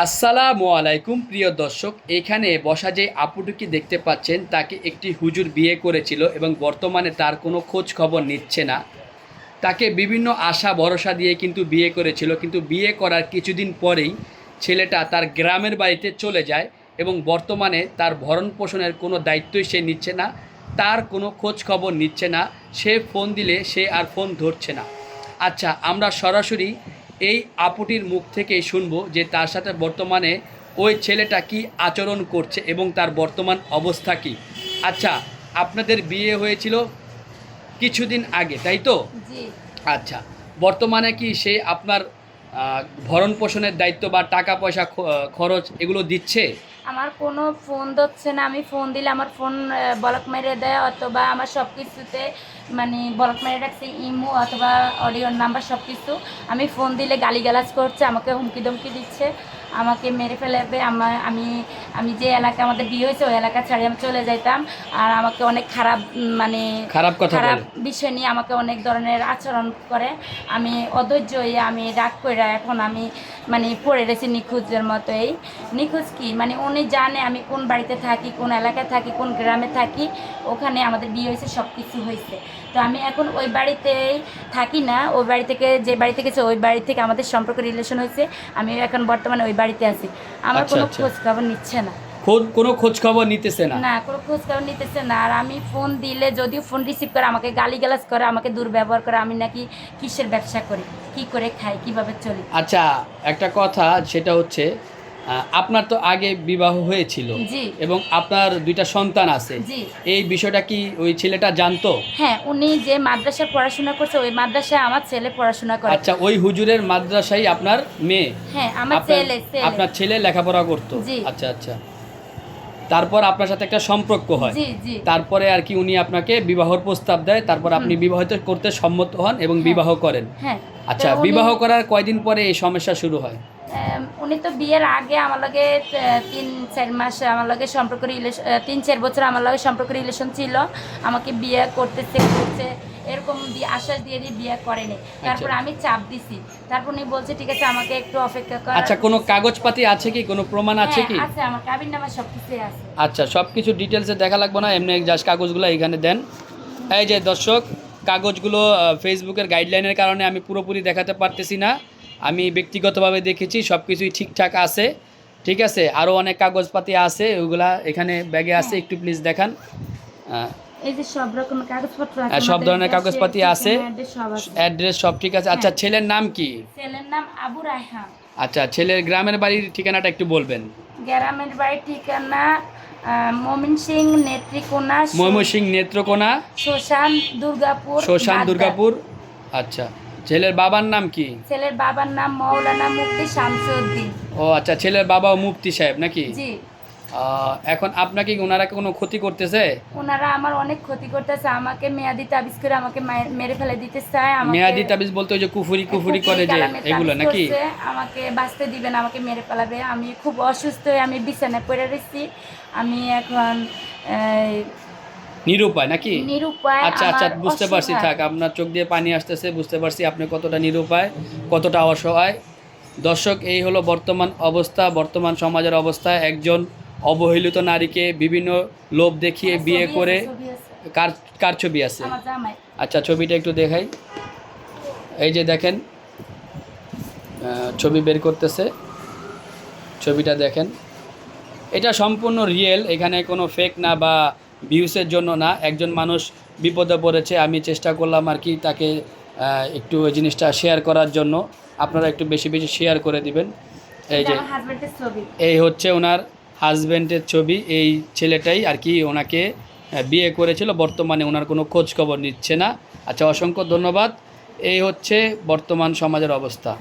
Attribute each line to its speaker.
Speaker 1: আসসালামু আলাইকুম, প্রিয় দর্শক। এখানে বসা যে আপুটিকে দেখতে পাচ্ছেন, তাকে একটি হুজুর বিয়ে করেছিল এবং বর্তমানে তার কোনো খোঁজ খবর নিচ্ছে না। তাকে বিভিন্ন আশা, ভরসা দিয়ে কিন্তু বিয়ে করেছিল। কিন্তু বিয়ে করার কিছুদিন পরেই ছেলেটা তার গ্রামের বাড়িতে চলে যায় এবং বর্তমানে তার ভরণ পোষণের কোনো দায়িত্বই সে নিচ্ছে না, তার কোনো খোঁজ খবর নিচ্ছে না, সে ফোন দিলে সে আর ফোন ধরছে না। আচ্ছা আমরা সরাসরি এই আপুটির মুখ থেকেই শুনব যে তার সাথে বর্তমানে ওই ছেলেটা কি আচরণ করছে এবং তার বর্তমান অবস্থা কি। আচ্ছা আপনাদের বিয়ে হয়েছিল কিছুদিন আগে তাই তো? আচ্ছা বর্তমানে কি সে আপনার ভরণ পোষণের দায়িত্ব বা টাকা পয়সা খরচ এগুলো দিচ্ছে?
Speaker 2: আমার কোনো ফোন ধরছে না। আমি ফোন দিলে আমার ফোন ব্লক মেরে দেয় অথবা আমার সব কিছুতে মানে ব্লক মেরে রাখছে ইমো অথবা অডিও নাম্বার সব কিছু আমি ফোন দিলে গালিগালাজ করছে, আমাকে হুমকি ধমকি দিচ্ছে। আমাকে মেরে ফেলাবে আমার আমি আমি যে এলাকা আমাদের বিয়ে হয়েছে ওই এলাকা ছাড়িয়ে আমি চলে যাইতাম। আর আমাকে অনেক খারাপ মানে
Speaker 1: খারাপ কথা
Speaker 2: খারাপ বিষয় নিয়ে আমাকে অনেক ধরনের আচরণ করে। আমি অধৈর্য হয়ে আমি রাগ করে এখন আমি মানে পড়ে রয়েছি নিখোঁজের মতোই। নিখোঁজ কি? মানে উনি জানে আমি কোন বাড়িতে থাকি কোন এলাকায় থাকি কোন গ্রামে থাকি ওখানে আমাদের বিয়ে হয়েছে সব কিছু হয়েছে। তো আমি এখন ওই বাড়িতেই থাকি না ওই বাড়ি থেকে যে বাড়ি থেকে ওই বাড়ি থেকে আমাদের সম্পর্ক রিলেশন হয়েছে। আমি এখন বর্তমানে ওই বাড়িতে আছি। আমার
Speaker 1: আচ্ছা,
Speaker 2: কোনো
Speaker 1: আচ্ছা।
Speaker 2: খোঁজ খবর নিচ্ছে না।
Speaker 1: খোঁজ কোনো খোঁজ খবর নিতেছে না?
Speaker 2: না কোনো খোঁজ খবর নিতেছে না। আর আমি ফোন দিলে যদি ফোন রিসিভ করে আমাকে গালিগালাজ করে আমাকে দুর্ব্যবহার করে আমি নাকি কিসের ব্যবসা করি? কি করে খাই? কীভাবে চলি?
Speaker 1: আচ্ছা একটা কথা সেটা হচ্ছে আপনার তো আগে বিবাহ হয়েছিল এবং আপনার দুইটা সন্তান আছে। এই বিষয়টা কি ওই ছেলেটা জানতো?
Speaker 2: হ্যাঁ উনি যে মাদ্রাসায় পড়াশোনা করছে ওই মাদ্রাসায় আমার ছেলে পড়াশোনা করে।
Speaker 1: আচ্ছা ওই হুজুরের মাদ্রাসায় আপনার মেয়ে?
Speaker 2: হ্যাঁ আমার ছেলে
Speaker 1: আপনার ছেলে লেখাপড়া করতো? আচ্ছা আচ্ছা। তারপর আপনার সাথে একটা সম্পর্ক হয়। তারপরে আর কি উনি আপনাকে বিবাহর প্রস্তাব দেয় তারপর আপনি বিবাহিত করতে সম্মত হন এবং
Speaker 2: হ্যাঁ।
Speaker 1: বিবাহ করেন।
Speaker 2: হ্যাঁ।
Speaker 1: আচ্ছা বিবাহ করার কয়দিন পরে এই সমস্যা শুরু হয়?
Speaker 2: উনি তো বিয়ের আগে আমার লগে তিন চার মাস আমার লগে সম্পর্ক রিলেশন তিন চার বছর আমার লগে সম্পর্ক রিলেশন ছিল। আমাকে বিয়ে করতেছে করছে এরকম আশ্বাস দিয়ে দিয়ে বিয়ে করেনি। তারপর আমি চাপ দিছি। তারপর উনি বলছে ঠিক আছে আমাকে একটু অপেক্ষা কর।
Speaker 1: আচ্ছা কোনো কাগজপাতি আছে কি? কোনো প্রমাণ আছে
Speaker 2: হ্যাঁ,
Speaker 1: কি?
Speaker 2: আছে আমার কাবিন নামা সব কিছু আছে।
Speaker 1: আচ্ছা সব কিছু ডিটেলসে দেখা লাগবে না? এমনি জাস্ট কাগজগুলো এখানে দেন। এই যে দর্শক কাগজগুলো ফেসবুকের গাইডলাইনের কারণে আমি পুরোপুরি দেখাতে পারতেছি না। আমি ব্যক্তিগতভাবে দেখেছি সব কিছুই ঠিকঠাক আছে। ঠিক আছে? আরও অনেক কাগজপাতি আছে ওগুলা এখানে ব্যাগে আছে একটু প্লিজ দেখান। আহ,
Speaker 2: এই যে সব রকমের কাগজপত্র
Speaker 1: সব ধরনের কাগজপাতি আছে। অ্যাড্রেস সব ঠিক আছে। আচ্ছা
Speaker 2: হ্যাঁ।
Speaker 1: ছেলের নাম কি?
Speaker 2: ছেলের নাম আবু রায়হান।
Speaker 1: আচ্ছা ছেলের গ্রামের বাড়ির ঠিকানাটা একটু বলবেন।
Speaker 2: গ্রামের বাড়ির ঠিকানা মমিন সিং নেত্রীকোনা
Speaker 1: ময়মনসিং নেত্রকোনা
Speaker 2: শ্মশান দুর্গাপুর বাগদা।
Speaker 1: দুর্গাপুর। আচ্ছা। ছেলের বাবার নাম কি?
Speaker 2: ছেলের বাবার নাম মৌলানা মুফতি শামসুদ্দিন।
Speaker 1: ও আচ্ছা ছেলের বাবাও মুফতি সাহেব নাকি?
Speaker 2: জি।
Speaker 1: এখন আপনাকে কি ওনারা কোনো ক্ষতি করতেছে?
Speaker 2: ওনারা আমার অনেক ক্ষতি করতেছে আমাকে মেয়াদি তাবিজ করে আমাকে মেরে ফেলে দিতে চায় আমাকে
Speaker 1: মেয়াদি তাবিজ বলতে ওই যে কুফুরি কুফুরি করে যে এগুলো নাকি?
Speaker 2: আমাকে বাঁচতে দিবেন আমাকে মেরে ফেলাবে। আমি খুব অসুস্থ হয়ে আমি বিছানায় পড়ে রয়েছি। আমি এখন
Speaker 1: নিরুপায় নাকি?
Speaker 2: নিরুপায়
Speaker 1: আচ্ছা আচ্ছা বুঝতে পারছি থাক আপনার চোখ দিয়ে পানি আসতেছে বুঝতে পারছি আপনি কতটা নিরুপায় কতটা অসহায়। দর্শক এই হলো বর্তমান অবস্থা বর্তমান সমাজের অবস্থা। একজন অবহেলিত নারীকে বিভিন্ন লোভ দেখিয়ে বিয়ে করে। কার কার ছবি আছে? আচ্ছা ছবিটা একটু দেখাই। এই যে দেখেন ছবি বের করতেছে। ছবিটা দেখেন। এটা সম্পূর্ণ রিয়েল এখানে কোনো ফেক না বা ভিউসের জন্য না একজন মানুষ বিপদে পড়েছে আমি চেষ্টা করলাম আর কি তাকে একটু ওই জিনিসটা শেয়ার করার জন্য। আপনারা একটু বেশি বেশি শেয়ার করে দিবেন। এই যে এই হচ্ছে ওনার হাজব্যান্ডের ছবি। এই ছেলেটাই আর কি ওনাকে বিয়ে করেছিল। বর্তমানে ওনার কোনো খোঁজ খবর নিচ্ছে না। আচ্ছা অসংখ্য ধন্যবাদ। এই হচ্ছে বর্তমান সমাজের অবস্থা।